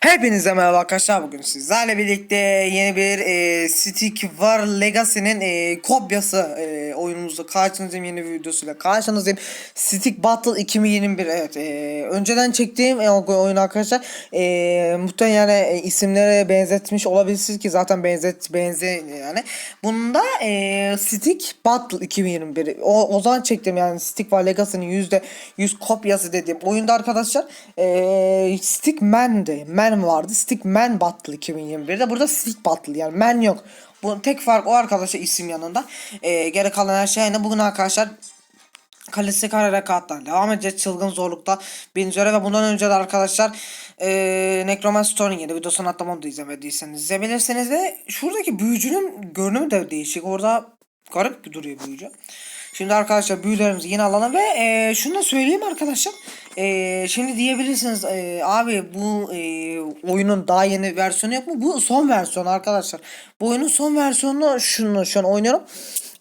Hepinize merhaba arkadaşlar. Bugün sizlerle birlikte yeni bir e, Stick War Legacy'nin e, kopyası e, oyunumuzda karşınızdayım. Yeni bir videosuyla karşınızdayım. Stick Battle 2021 evet e, önceden çektiğim e, oyun arkadaşlar e, muhtemelen yani e, isimlere benzetmiş olabilirsiniz ki zaten benzet benze yani. Bunda e, Stick Battle 2021 o, o zaman çektim yani Stick War Legacy'nin yüzde yüz kopyası dediğim oyunda arkadaşlar e, Stickman'di Man vardı. Stickman Battle 2021'de burada Stick Battle yani Man yok. Bu tek fark o arkadaşa isim yanında. E, geri kalan her şey aynı. Bugün arkadaşlar ara rekattan devam edeceğiz. Çılgın zorlukta birinci görev ve bundan önce de arkadaşlar e, Necromancer Story'nin yeni videosunu atlam onu da izlemediyseniz izleyebilirsiniz ve şuradaki büyücünün görünümü de değişik. Orada garip duruyor büyücü. Şimdi arkadaşlar büyülerimizi yine alalım ve e, şunu da söyleyeyim arkadaşlar. E, şimdi diyebilirsiniz e, abi bu e, oyunun daha yeni versiyonu yok mu? Bu son versiyon arkadaşlar. Bu oyunun son versiyonunu şunu şu an oynuyorum.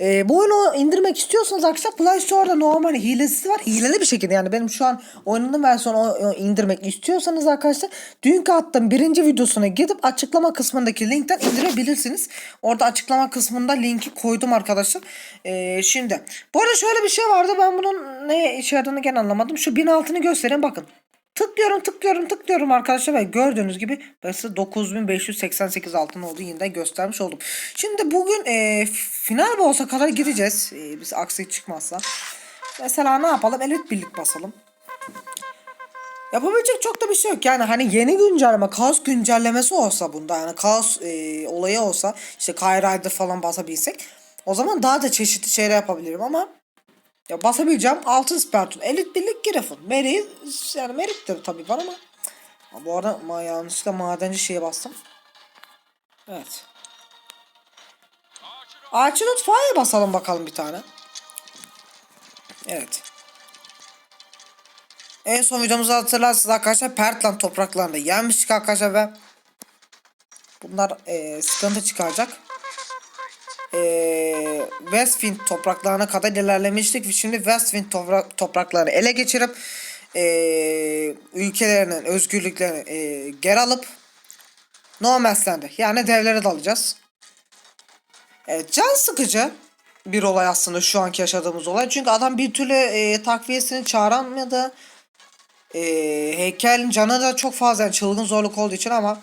E, bu oyunu indirmek istiyorsanız arkadaşlar Play Store'da normal hilesi var. Hileli bir şekilde yani benim şu an oynadığım versiyonu indirmek istiyorsanız arkadaşlar dünkü attığım birinci videosuna gidip açıklama kısmındaki linkten indirebilirsiniz. Orada açıklama kısmında linki koydum arkadaşlar. E, şimdi bu arada şöyle bir şey vardı ben bunun ne yaradığını gene anlamadım. Şu bin altını göstereyim bakın. Tıklıyorum tıklıyorum tıklıyorum arkadaşlar ve gördüğünüz gibi mesela 9588 altın olduğu yine de göstermiş oldum. Şimdi bugün e, final boss'a kadar gideceğiz. E, biz aksi çıkmazsa. Mesela ne yapalım? Elit birlik basalım. Yapabilecek çok da bir şey yok. Yani hani yeni güncelleme, kaos güncellemesi olsa bunda yani kaos e, olayı olsa işte Kyrider falan basabilsek o zaman daha da çeşitli şeyler yapabilirim ama ya basabileceğim altın spertun. Elit birlik girefon. Meri yani merit de tabii var ama. Ha, bu arada ma yanlışlıkla madenci şeye bastım. Evet. Archidot Fire basalım bakalım bir tane. Evet. En son videomuzu hatırlarsınız arkadaşlar Pertland topraklarında yenmiştik arkadaşlar ve bunlar e, sıkıntı çıkaracak. E, Westwind topraklarına kadar ilerlemiştik şimdi Westwind toprak, topraklarını ele geçirip e, ülkelerinin özgürlüklerini e, geri alıp No Man's yani devlere dalacağız. Evet, can sıkıcı bir olay aslında şu anki yaşadığımız olay. Çünkü adam bir türlü e, takviyesini çağıramadı. E, heykelin canı da çok fazla yani çılgın zorluk olduğu için ama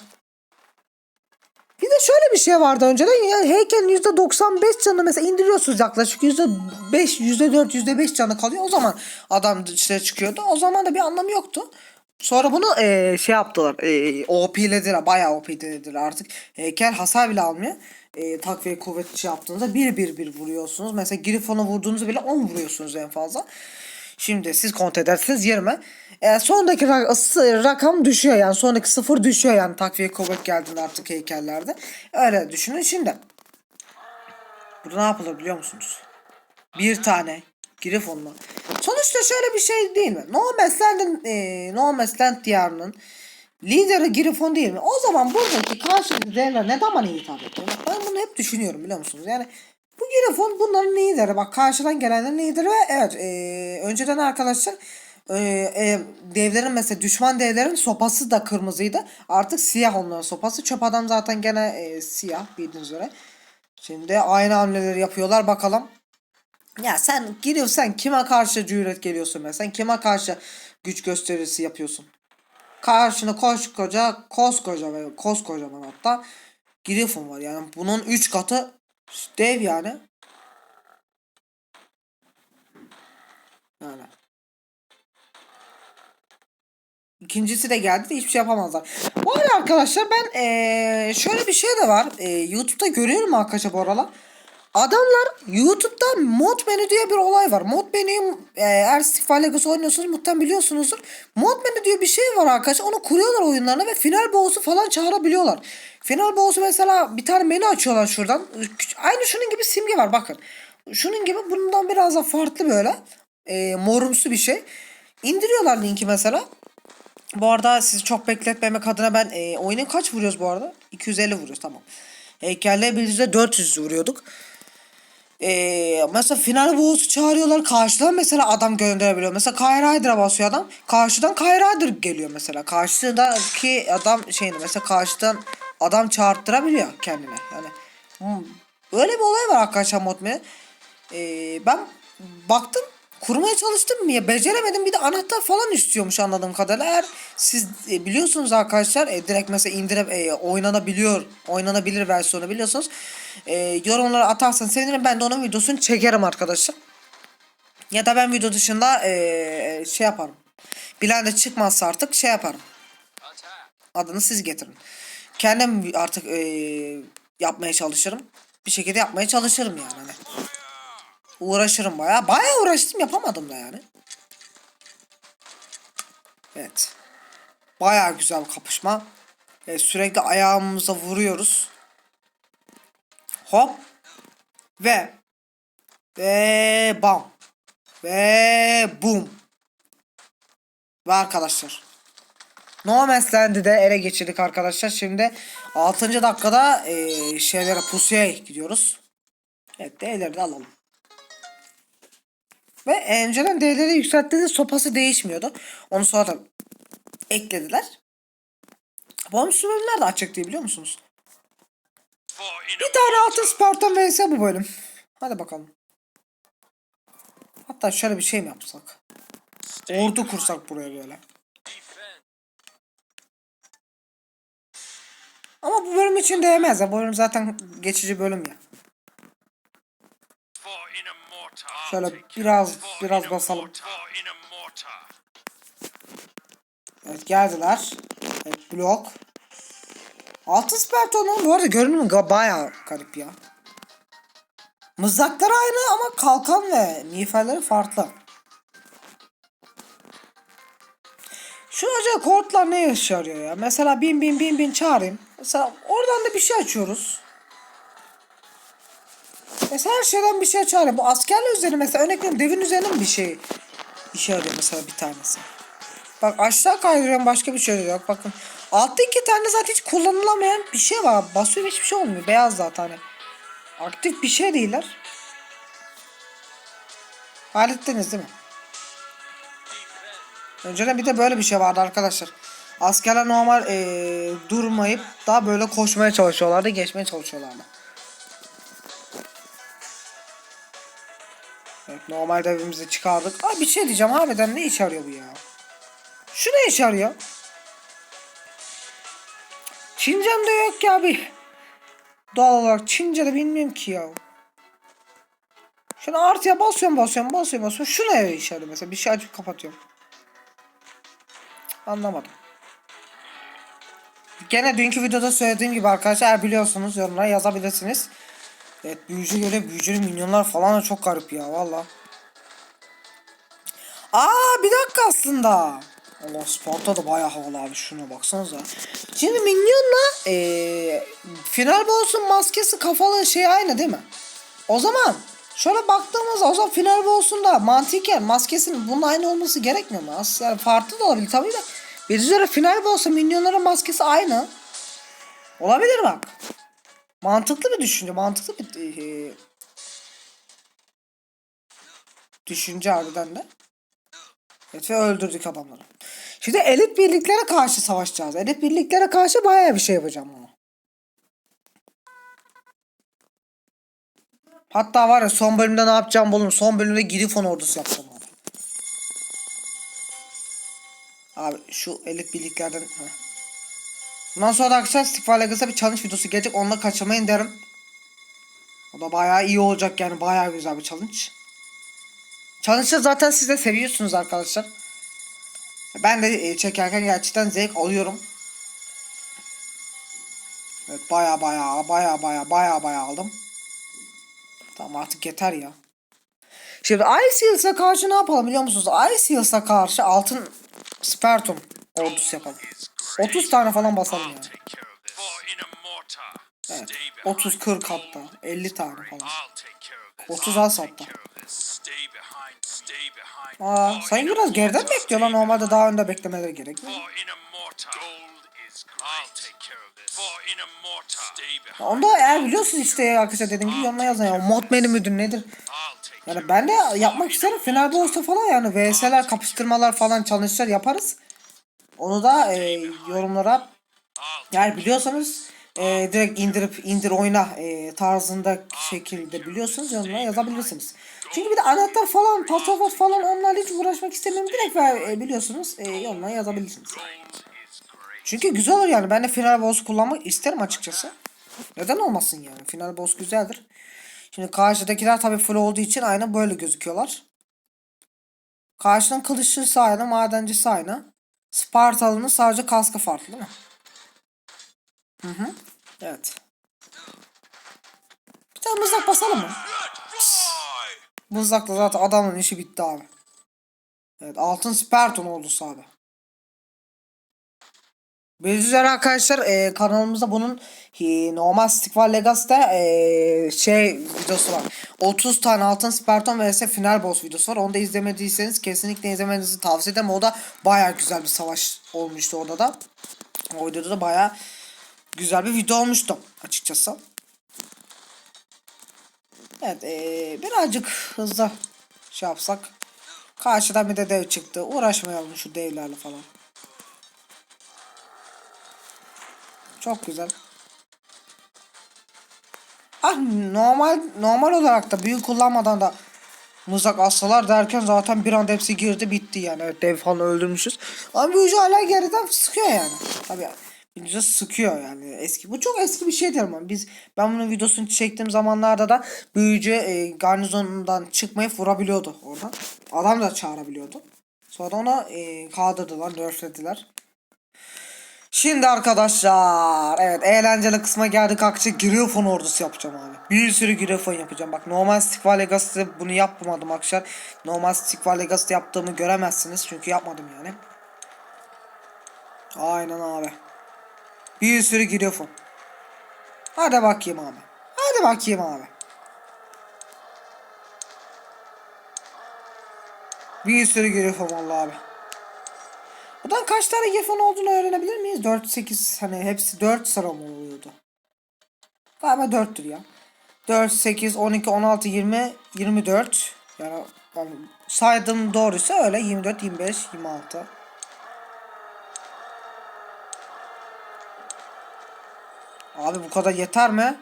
bir de şöyle bir şey vardı önceden ya heykelin %95 canı mesela indiriyorsunuz yaklaşık %5, %4, %5 canı kalıyor. O zaman adam dışarı çıkıyordu. O zaman da bir anlamı yoktu. Sonra bunu e, şey yaptılar. E, OP'lediler. Bayağı OP'lediler artık. Heykel hasar bile almıyor. E, takviye kuvvet şey yaptığınızda 1 1 1 vuruyorsunuz. Mesela Griffon'a vurduğunuzda bile 10 vuruyorsunuz en fazla. Şimdi siz kontrol ederseniz 20. E, sondaki ra- ısı- rakam düşüyor yani. Sondaki sıfır düşüyor yani takviye kuvvet geldiğinde artık heykellerde. Öyle düşünün. Şimdi burada ne yapılır biliyor musunuz? Bir tane Griffon'la. Sonuçta şöyle bir şey değil mi? No Man's Land'in, e, No Man's Land diyarının lideri Griffon değil mi? O zaman buradaki karşılıklı devler neden bana hitap ediyor? Ben bunu hep düşünüyorum biliyor musunuz? Yani Griffon bunların lideri. Bak karşıdan gelenlerin lideri ve evet e, önceden arkadaşlar e, e, devlerin mesela düşman devlerin sopası da kırmızıydı. Artık siyah onların sopası. Çöp adam zaten gene e, siyah bildiğiniz üzere. Şimdi aynı hamleleri yapıyorlar bakalım. Ya sen giriyorsan kime karşı cüret geliyorsun mesela? Kime karşı güç gösterisi yapıyorsun? Karşına koskoca, koskoca ve koskocaman hatta Griffon var. Yani bunun 3 katı dev yani. Yani. İkincisi de geldi de hiçbir şey yapamazlar. Bu arada arkadaşlar ben eee, şöyle bir şey de var. Eee, YouTube'da görüyorum arkadaşlar bu aralar. Adamlar YouTube'da mod menü diye bir olay var. Mod menüyü e, eğer Stick Legacy oynuyorsunuz muhtemelen biliyorsunuzdur. Mod menü diye bir şey var arkadaşlar. Onu kuruyorlar oyunlarına ve final boss'u falan çağırabiliyorlar. Final boss'u mesela bir tane menü açıyorlar şuradan. Aynı şunun gibi simge var bakın. Şunun gibi bundan biraz da farklı böyle. E, morumsu bir şey. İndiriyorlar linki mesela. Bu arada sizi çok bekletmemek adına ben e, oyunu kaç vuruyoruz bu arada? 250 vuruyoruz tamam. Heykelle bir yüzde 400 vuruyorduk. Ee, mesela final boss'u çağırıyorlar. Karşıdan mesela adam gönderebiliyor. Mesela Hyder'a basıyor adam. Karşıdan Hyder geliyor mesela. Karşıdaki adam şeyini mesela karşıdan adam çağırttırabiliyor kendine. Yani hmm, öyle bir olay var arkadaşlar Modme'de. Ee, ben baktım kurmaya çalıştım ya beceremedim bir de anahtar falan istiyormuş anladığım kadarıyla. Eğer siz e, biliyorsunuz arkadaşlar e, direkt mesela indirip e, oynanabiliyor oynanabilir versiyonu biliyorsunuz. E, yorumlara atarsanız sevinirim. Ben de onun videosunu çekerim arkadaşlar. Ya da ben video dışında e, şey yaparım. Bilen de çıkmazsa artık şey yaparım. Adını siz getirin. Kendim artık e, yapmaya çalışırım. Bir şekilde yapmaya çalışırım yani. Uğraşırım baya. Baya uğraştım yapamadım da yani. Evet. Baya güzel kapışma. E, sürekli ayağımıza vuruyoruz. Hop. Ve. Ve bam. Ve bum. Ve arkadaşlar. No Man's Land'i de ele geçirdik arkadaşlar. Şimdi 6. dakikada e, şeylere pusuya gidiyoruz. Evet D'leri de alalım. Ve önceden D'leri yükselttiğinde sopası değişmiyordu. Onu sonra eklediler. Bonus bölümler de açık değil biliyor musunuz? Bir tane altın Spartan vs bu bölüm. Hadi bakalım. Hatta şöyle bir şey mi yapsak? Ordu kursak buraya böyle. Ama bu bölüm için değmez ya. Bu bölüm zaten geçici bölüm ya. Şöyle biraz biraz basalım. Evet geldiler. Evet blok. Altın Spartan'ın bu arada görünümü bayağı garip ya. Mızrakları aynı ama kalkan ve miğferleri farklı. Şu acaba kortlar ne işe yarıyor ya? Mesela bin bin bin bin çağırayım. Mesela oradan da bir şey açıyoruz. Mesela her şeyden bir şey çağırıyor. Bu askerler üzerine mesela örnek devin üzerine mi bir şey işe yarıyor mesela bir tanesi. Bak aşağı kaydırıyorum başka bir şey yok. Bakın altta iki tane zaten hiç kullanılamayan bir şey var. Basıyorum hiçbir şey olmuyor. Beyaz zaten. Hani. Aktif bir şey değiller. Hallettiniz değil mi? Önceden bir de böyle bir şey vardı arkadaşlar. Askerler normal eee, durmayıp daha böyle koşmaya çalışıyorlardı, geçmeye çalışıyorlardı. Evet normal devimizi çıkardık. Aa bir şey diyeceğim harbiden ne işe yarıyor bu ya? Şu ne işe yarıyor? Çincem de yok ki abi. Doğal olarak Çince de bilmiyorum ki ya. Şunu artıya basıyorum basıyorum basıyorum basıyorum. Şu ne işe yarıyor mesela bir şey açıp kapatıyorum. Anlamadım. Gene dünkü videoda söylediğim gibi arkadaşlar biliyorsunuz yorumlara yazabilirsiniz. Evet büyücü göre büyücünün minyonlar falan da çok garip ya valla. Aa bir dakika aslında. Allah Sparta da bayağı havalı abi şuna baksanıza. Şimdi minyonla eee final boss'un maskesi kafalı şey aynı değil mi? O zaman şöyle baktığımızda o zaman final boss'un da mantıken maskesinin bunun aynı olması gerekmiyor mu? Aslında farklı da olabilir tabii de. Bir üzere final boss'un minyonların maskesi aynı. Olabilir bak. Mantıklı bir düşünce, mantıklı bir eee, düşünce harbiden de. Evet ve öldürdük adamları. Şimdi elit birliklere karşı savaşacağız. Elit birliklere karşı bayağı bir şey yapacağım onu. Hatta var ya son bölümde ne yapacağım bulun. Son bölümde Grifon ordusu yapacağım abi. Abi şu elit birliklerden... Heh. Bundan sonra da arkadaşlar Stickfire Legacy'da bir challenge videosu gelecek. Onunla kaçırmayın derim. O da bayağı iyi olacak yani. Bayağı güzel bir challenge. Challenge'ı zaten siz de seviyorsunuz arkadaşlar. Ben de e, çekerken gerçekten zevk alıyorum. Evet baya baya baya baya baya baya aldım. Tamam artık yeter ya. Şimdi Ice Heals'a karşı ne yapalım biliyor musunuz? Ice Heals'a karşı altın Spartum ordusu yapalım. 30 tane falan basalım yani. Evet. 30 40 hatta 50 tane falan. 30 az hatta. Aa, sayın biraz geriden bekliyor lan normalde daha önde beklemeleri behind. Onda eğer biliyorsunuz işte ya arkadaşlar dediğim gibi yorumlara yazın ya. Mod menü müdür nedir? Yani ben de yapmak isterim. Fener olsa falan yani VS'ler, kapıştırmalar falan challenge'lar yaparız. Onu da e, yorumlara yani biliyorsanız e, direkt indirip indir oyna e, tarzında şekilde biliyorsanız yorumlara yazabilirsiniz. Çünkü bir de anahtar falan, pasaport falan onlarla hiç uğraşmak istemiyorum. Direkt ver, e, biliyorsunuz e, yorumlara yazabilirsiniz. Çünkü güzel olur yani. Ben de final boss kullanmak isterim açıkçası. Neden olmasın yani? Final boss güzeldir. Şimdi karşıdakiler tabii full olduğu için aynı böyle gözüküyorlar. Karşının kılıççısı aynı, madencisi aynı. Spartalı'nın sadece kaskı farklı değil mi? Hı hı. Evet. Bir tane mızrak basalım mı? Mızrakla zaten adamın işi bitti abi. Evet altın Spartan ordusu abi. Bildiğiniz üzere arkadaşlar e, kanalımızda bunun e, normal Stick var Legacy'de e, şey videosu var. 30 tane altın Spartan vs final boss videosu var. Onu da izlemediyseniz kesinlikle izlemenizi tavsiye ederim. O da baya güzel bir savaş olmuştu orada da. O videoda da baya güzel bir video olmuştu açıkçası. Evet e, birazcık hızlı şey yapsak. Karşıdan bir de dev çıktı. Uğraşmayalım şu devlerle falan. Çok güzel. Ah normal normal olarak da büyük kullanmadan da mızrak assalar derken zaten bir anda hepsi girdi bitti yani. Evet dev falan öldürmüşüz. Ama büyücü hala geriden sıkıyor yani. Tabii büyücü sıkıyor yani. Eski bu çok eski bir şeydir ama biz ben bunun videosunu çektiğim zamanlarda da büyücü e, garnizonundan çıkmayıp vurabiliyordu oradan. Adam da çağırabiliyordu. Sonra ona e, kaldırdılar, nerflediler. Şimdi arkadaşlar evet eğlenceli kısma geldik arkadaşlar Griffon ordusu yapacağım abi. Bir sürü Griffon yapacağım. Bak normal Stick var Legacy'de bunu yapmadım arkadaşlar. Normal Stick var Legacy'de yaptığımı göremezsiniz çünkü yapmadım yani. Aynen abi. Bir sürü Griffon. Hadi bakayım abi. Hadi bakayım abi. Bir sürü Griffon vallahi abi. Buradan kaç tane Gefon olduğunu öğrenebilir miyiz? 4, 8 hani hepsi 4 sıra mı oluyordu? Galiba 4'tür ya. 4, 8, 12, 16, 20, 24. Yani, yani saydığım doğruysa öyle 24, 25, 26. Abi bu kadar yeter mi?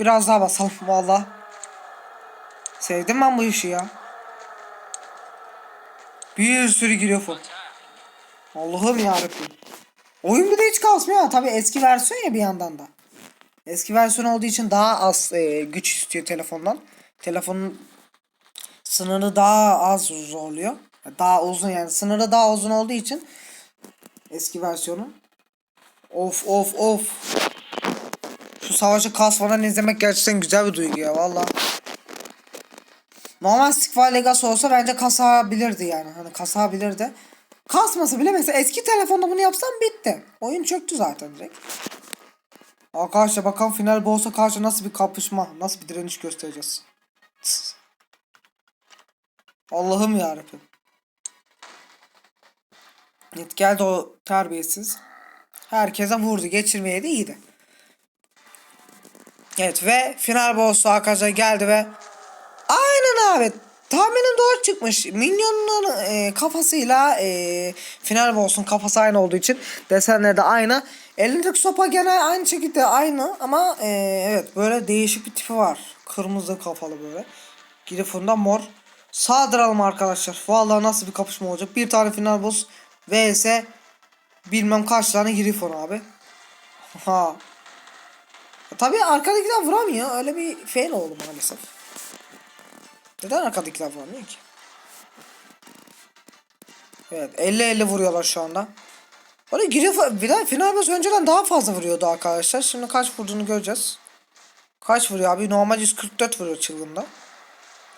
Biraz daha basalım valla. Sevdim ben bu işi ya. Bir sürü giriyor fon. Allah'ım yarabbim. Oyun bir de hiç kasmıyor. Tabi eski versiyon ya bir yandan da. Eski versiyon olduğu için daha az e, güç istiyor telefondan. Telefonun sınırı daha az zorluyor. Daha uzun yani sınırı daha uzun olduğu için eski versiyonun. Of of of. Şu savaşı kasmadan izlemek gerçekten güzel bir duygu ya valla. Normal Stickfire Legacy olsa bence kasabilirdi yani. Hani kasabilirdi. Kasmasa bile mesela eski telefonda bunu yapsam bitti. Oyun çöktü zaten direkt. Arkadaşlar bakalım final boss'a karşı nasıl bir kapışma, nasıl bir direniş göstereceğiz. Allah'ım yarabbim. Evet geldi o terbiyesiz. Herkese vurdu. Geçirmeye de iyiydi. Evet ve final boss'u arkadaşlar geldi ve Aynen abi. Tahminim doğru çıkmış. Minyonların e, kafasıyla e, final boss'un kafası aynı olduğu için desenleri de aynı. Elindeki sopa gene aynı şekilde aynı ama e, evet böyle değişik bir tipi var. Kırmızı kafalı böyle. Grifon'da mor. Saldıralım arkadaşlar. Vallahi nasıl bir kapışma olacak. Bir tane final boss vs bilmem kaç tane Grifon abi. Ha. Tabii arkadakiler vuramıyor. Öyle bir fail oldu maalesef. Neden arkadakiler vuramıyor ki? Evet 50-50 vuruyorlar şu anda. Böyle giriyor bir de final boss önceden daha fazla vuruyordu arkadaşlar. Şimdi kaç vurduğunu göreceğiz. Kaç vuruyor abi? Normal 144 vuruyor çılgında.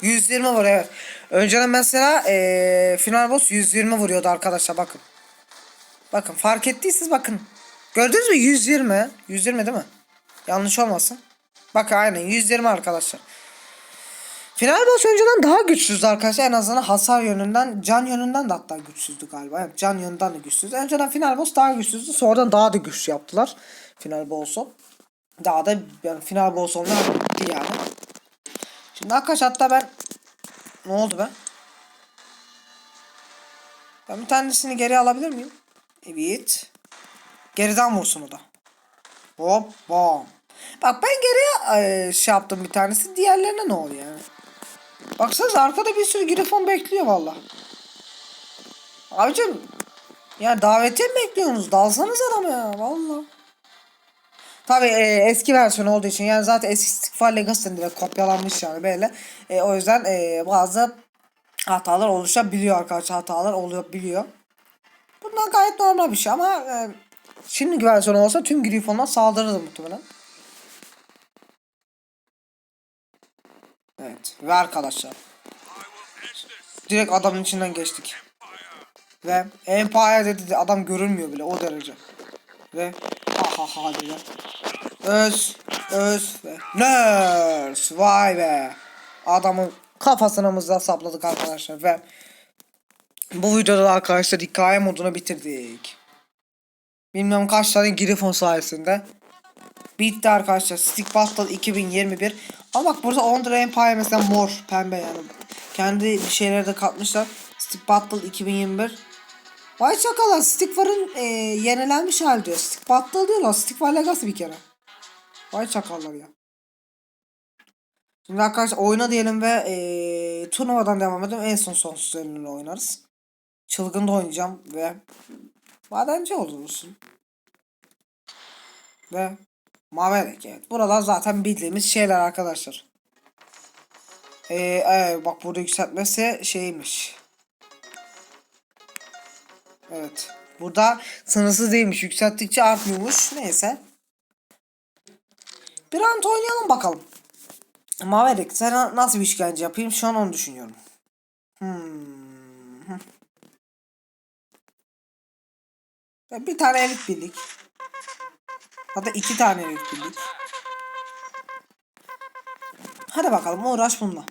120 vuruyor evet. Önceden mesela ee, final boss 120 vuruyordu arkadaşlar bakın. Bakın fark ettiyseniz bakın. Gördünüz mü 120. 120 değil mi? Yanlış olmasın. Bakın aynen 120 arkadaşlar. Final boss önceden daha güçsüzdü arkadaşlar. En azından hasar yönünden, can yönünden de hatta güçsüzdü galiba. Evet, can yönünden de güçsüzdü. Önceden final boss daha güçsüzdü. Sonradan daha da güçlü yaptılar. Final boss'u. Daha da yani final boss gitti yani. Şimdi arkadaşlar hatta ben ne oldu be? Ben bir tanesini geri alabilir miyim? Evet. Geriden vursun o da. Hop. Bak ben geriye e, şey yaptım bir tanesi. Diğerlerine ne oluyor yani? Baksanıza arkada bir sürü grifon bekliyor valla. Abicim ya davetiye mi bekliyorsunuz? Dalsanız adamı ya valla. Tabi eski versiyon olduğu için yani zaten eski Stickfire Legacy'den direkt kopyalanmış yani böyle. E, o yüzden e, bazı hatalar oluşabiliyor arkadaşlar hatalar oluyor biliyor. Bunlar gayet normal bir şey ama e, şimdiki versiyon olsa tüm Grifon'a saldırırdı muhtemelen. Evet ve arkadaşlar direkt adamın içinden geçtik. Ve Empire dedi de adam görünmüyor bile o derece. Ve ha ha ha dedi. Öz, öz ve nurse. Vay be. Adamın kafasına mızrağı sapladık arkadaşlar ve bu videoda da arkadaşlar hikaye modunu bitirdik. Bilmem kaç tane Griffon sayesinde. Bitti arkadaşlar. Stick Battle 2021. Ama bak burada Under Empire mesela mor, pembe yani. Kendi bir şeyleri de katmışlar. Stick Battle 2021. Vay çakalar Stick War'ın e, yenilenmiş hali diyor. Stick Battle diyorlar. Stick War Legacy bir kere. Vay çakallar ya. Şimdi arkadaşlar oyna diyelim ve e, turnuvadan devam edelim. En son sonsuz önünü oynarız. Çılgın da oynayacağım ve madenci olursun. Ve Maverek evet. Buralar zaten bildiğimiz şeyler arkadaşlar. Ee, evet, bak burada yükseltmesi şeymiş. Evet. Burada sınırsız değilmiş. Yükselttikçe artmıyormuş. Neyse. Bir an oynayalım bakalım. Maverick sen nasıl bir işkence yapayım şu an onu düşünüyorum. Hmm. Bir tane elit birlik. Hatta iki tane birlik. Hadi bakalım uğraş bununla.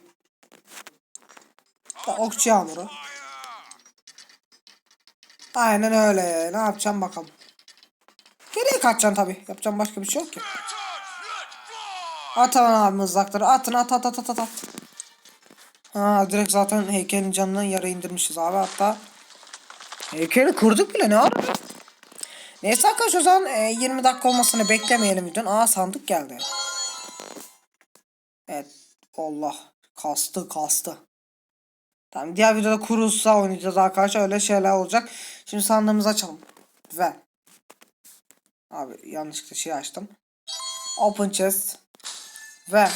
Da okçu yağmuru. Aynen öyle. Ne yapacağım bakalım. Geriye kaçacaksın tabi. Yapacağım başka bir şey yok ki. At hemen abi mızrakları. Atın at at at at at. Ha direkt zaten heykelin canından yara indirmişiz abi hatta. Heykeli kurduk bile ne ara? Neyse arkadaşlar o zaman e, 20 dakika olmasını beklemeyelim videonun. Aa sandık geldi. Evet. Allah. Kastı kastı. Tamam diğer videoda kurulsa oynayacağız arkadaşlar. Öyle şeyler olacak. Şimdi sandığımızı açalım. Ve. Abi yanlışlıkla şey açtım. Open chest. Ve.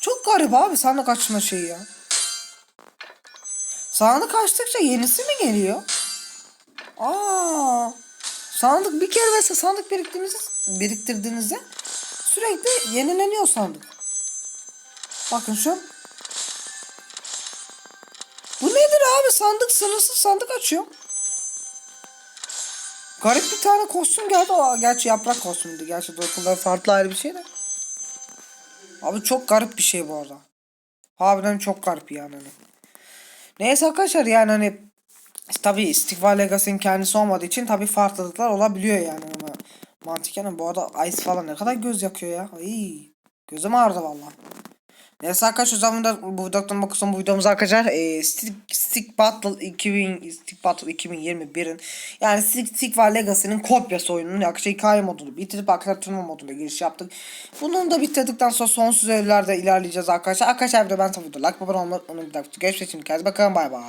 Çok garip abi sandık açma şeyi ya. Sandık açtıkça yenisi mi geliyor? Aa, sandık bir kere mesela sandık biriktirdiğinizde, biriktirdiğinizde sürekli yenileniyor sandık. Bakın şu. Bu nedir abi sandık sınırsız sandık açıyor. Garip bir tane kostüm geldi. O, gerçi yaprak kostümüydü. Gerçi dokular farklı ayrı bir şey de. Abi çok garip bir şey bu arada. Harbiden çok garip yani. Hani. Neyse arkadaşlar yani hani tabi İstikbal Legacy'nin kendisi olmadığı için tabi farklılıklar olabiliyor yani ama mantıken bu arada Ice falan ne kadar göz yakıyor ya. Ay, gözüm ağrıdı valla. Neyse arkadaşlar o zaman da bu videodan bakıyorsun bu videomuz arkadaşlar e, Stick, Stick Battle 2000 Stick Battle 2021'in yani Stick, Stick var Legacy'nin kopyası oyununun yaklaşık hikaye modunu bitirip arkadaşlar turnuva moduna giriş yaptık. Bunun da bitirdikten sonra sonsuz evlerde ilerleyeceğiz arkadaşlar. Arkadaşlar bir de ben tabii like baba olmayı unutmayın. Görüşmek için kendinize bakın bay bay.